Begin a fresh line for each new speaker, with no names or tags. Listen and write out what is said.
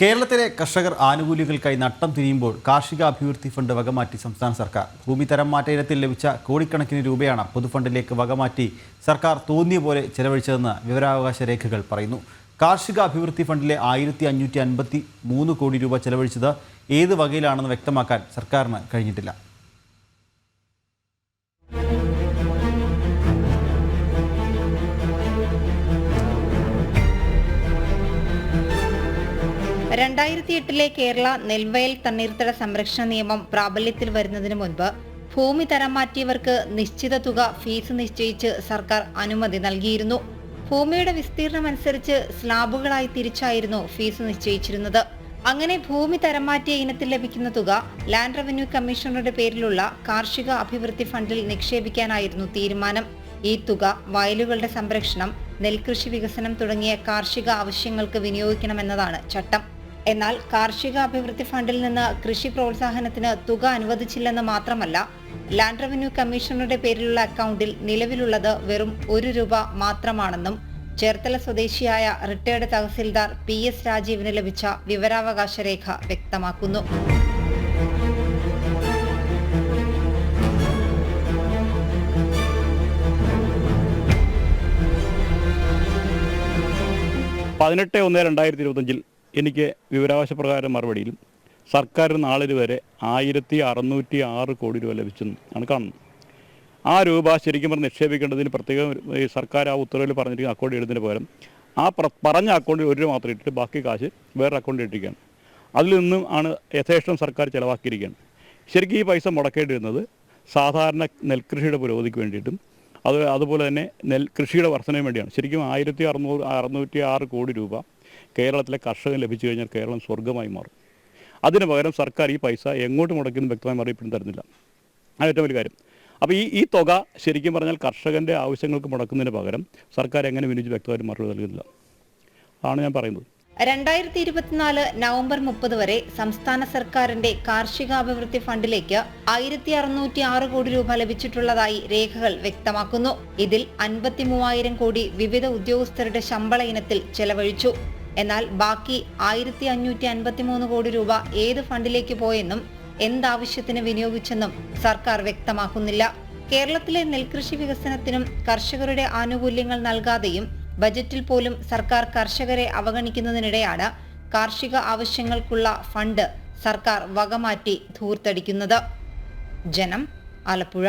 കേരളത്തിലെ കർഷകർ ആനുകൂല്യങ്ങൾക്കായി നട്ടം തിരിയുമ്പോൾ കാർഷിക അഭിവൃദ്ധി ഫണ്ട് വകമാറ്റി സംസ്ഥാന സർക്കാർ. ഭൂമി തരം മാറ്റ ഇനത്തിൽ ലഭിച്ച കോടിക്കണക്കിന് രൂപയാണ് പൊതുഫണ്ടിലേക്ക് വകമാറ്റി സർക്കാർ തോന്നിയ പോലെ ചെലവഴിച്ചതെന്ന് വിവരാവകാശ രേഖകൾ പറയുന്നു. കാർഷിക അഭിവൃദ്ധി ഫണ്ടിലെ ആയിരത്തി അഞ്ഞൂറ്റി അൻപത്തി മൂന്ന് കോടി രൂപ ചെലവഴിച്ചത് ഏത് വകയിലാണെന്ന് വ്യക്തമാക്കാൻ സർക്കാരിന് കഴിഞ്ഞിട്ടില്ല.
രണ്ടായിരത്തി എട്ടിലെ കേരള നെൽവയൽ തണ്ണീർത്തട സംരക്ഷണ നിയമം പ്രാബല്യത്തിൽ വരുന്നതിന് മുൻപ് ഭൂമി തരം മാറ്റിയവർക്ക് നിശ്ചിത തുക ഫീസ് നിശ്ചയിച്ച് സർക്കാർ അനുമതി നൽകിയിരുന്നു. ഭൂമിയുടെ വിസ്തീർണം അനുസരിച്ച് സ്ലാബുകളായി തിരിച്ചായിരുന്നു ഫീസ് നിശ്ചയിച്ചിരുന്നത്. അങ്ങനെ ഭൂമി തരം മാറ്റിയ ഇനത്തിൽ ലഭിക്കുന്ന തുക ലാൻഡ് റവന്യൂ കമ്മീഷണറുടെ പേരിലുള്ള കാർഷിക അഭിവൃദ്ധി ഫണ്ടിൽ നിക്ഷേപിക്കാനായിരുന്നു തീരുമാനം. ഈ തുക വയലുകളുടെ സംരക്ഷണം നെൽകൃഷി വികസനം തുടങ്ങിയ കാർഷിക ആവശ്യങ്ങൾക്ക് വിനിയോഗിക്കണമെന്നതാണ് ചട്ടം. എന്നാൽ കാർഷിക അഭിവൃദ്ധി ഫണ്ടിൽ നിന്ന് കൃഷി പ്രോത്സാഹനത്തിന് തുക അനുവദിച്ചില്ലെന്ന് മാത്രമല്ല ലാൻഡ് റവന്യൂ കമ്മീഷണറുടെ പേരിലുള്ള അക്കൗണ്ടിൽ നിലവിലുള്ളത് വെറും ഒരു രൂപ മാത്രമാണെന്നും ചേർത്തല സ്വദേശിയായ റിട്ടയർഡ് തഹസിൽദാർ പി എസ് രാജീവിന് ലഭിച്ച വിവരാവകാശ രേഖ വ്യക്തമാക്കുന്നു.
പതിനെട്ട് ഒന്ന് രണ്ടായിരത്തി ഇരുപത്തഞ്ചിൽ എനിക്ക് വിവരാവകാശ പ്രകാരം മറുപടിയിൽ സർക്കാർ നാളിൽ വരെ ആയിരത്തി അറുന്നൂറ്റി ആറ് കോടി രൂപ ലഭിച്ചെന്ന് ആണ് കാണുന്നത്. ആ രൂപ ശരിക്കും പറഞ്ഞ് നിക്ഷേപിക്കേണ്ടതിന് പ്രത്യേകം ഈ സർക്കാർ ആ ഉത്തരവിൽ പറഞ്ഞിരിക്കുന്ന അക്കൗണ്ട് ഇടുന്നതിന് പകരം ആ പറഞ്ഞ അക്കൗണ്ടിൽ ഒരു രൂപ മാത്രം ഇട്ടിട്ട് ബാക്കി കാശ് വേറെ അക്കൗണ്ടിൽ ഇട്ടിരിക്കുകയാണ്. അതിൽ നിന്നും ആണ് യഥേഷ്ടം സർക്കാർ ചിലവാക്കിയിരിക്കുകയാണ്. ശരിക്കും ഈ പൈസ മുടക്കേണ്ടി വരുന്നത് സാധാരണ നെൽകൃഷിയുടെ പുരോഗതിക്ക് വേണ്ടിയിട്ടും അത് അതുപോലെ തന്നെ നെൽകൃഷിയുടെ വർധനയും വേണ്ടിയാണ്. ശരിക്കും ആയിരത്തി അറുന്നൂറ് അറുന്നൂറ്റി ആറ് കോടി രൂപ കേരളത്തിലെ കർഷകൻ ലഭിച്ചു കഴിഞ്ഞാൽ കേരളം സ്വർഗമായി മാറും. അതിന് പകരം സർക്കാർ ഈ പൈസ എങ്ങോട്ട് മുടക്കുന്നു വ്യക്തമായി മറിയപ്പെടും തരുന്നില്ല അത് ഏറ്റവും വലിയ കാര്യം. അപ്പോൾ ഈ ഈ തുക ശരിക്കും പറഞ്ഞാൽ കർഷകന്റെ ആവശ്യങ്ങൾക്ക് മുടക്കുന്നതിന് പകരം സർക്കാർ എങ്ങനെ വിനിയോഗിച്ച് വ്യക്തമായിട്ട് മറുപടി നൽകുന്നില്ല. ആണ് ഞാൻ പറയുന്നത്.
രണ്ടായിരത്തി ഇരുപത്തിനാല് നവംബർ മുപ്പത് വരെ സംസ്ഥാന സർക്കാരിന്റെ കാർഷികാഭിവൃദ്ധി ഫണ്ടിലേക്ക് ആയിരത്തി അറുന്നൂറ്റി ആറ് കോടി രൂപ ലഭിച്ചിട്ടുള്ളതായി രേഖകൾ വ്യക്തമാക്കുന്നു. ഇതിൽ അൻപത്തി മൂവായിരം കോടി വിവിധ ഉദ്യോഗസ്ഥരുടെ ശമ്പള ഇനത്തിൽ ചെലവഴിച്ചു. എന്നാൽ ബാക്കി ആയിരത്തി അഞ്ഞൂറ്റി അൻപത്തി മൂന്ന് കോടി രൂപ ഏത് ഫണ്ടിലേക്ക് പോയെന്നും എന്താവശ്യത്തിന് വിനിയോഗിച്ചെന്നും സർക്കാർ വ്യക്തമാക്കുന്നില്ല. കേരളത്തിലെ നെൽകൃഷി വികസനത്തിനും കർഷകരുടെ ആനുകൂല്യങ്ങൾ നൽകാതെയും ബജറ്റിൽ പോലും സർക്കാർ കർഷകരെ അവഗണിക്കുന്നതിനിടെയാണ് കാർഷിക ആവശ്യങ്ങൾക്കുള്ള ഫണ്ട് സർക്കാർ വകമാറ്റി ധൂർത്തടിക്കുന്നത്. ജനം ആലപ്പുഴ.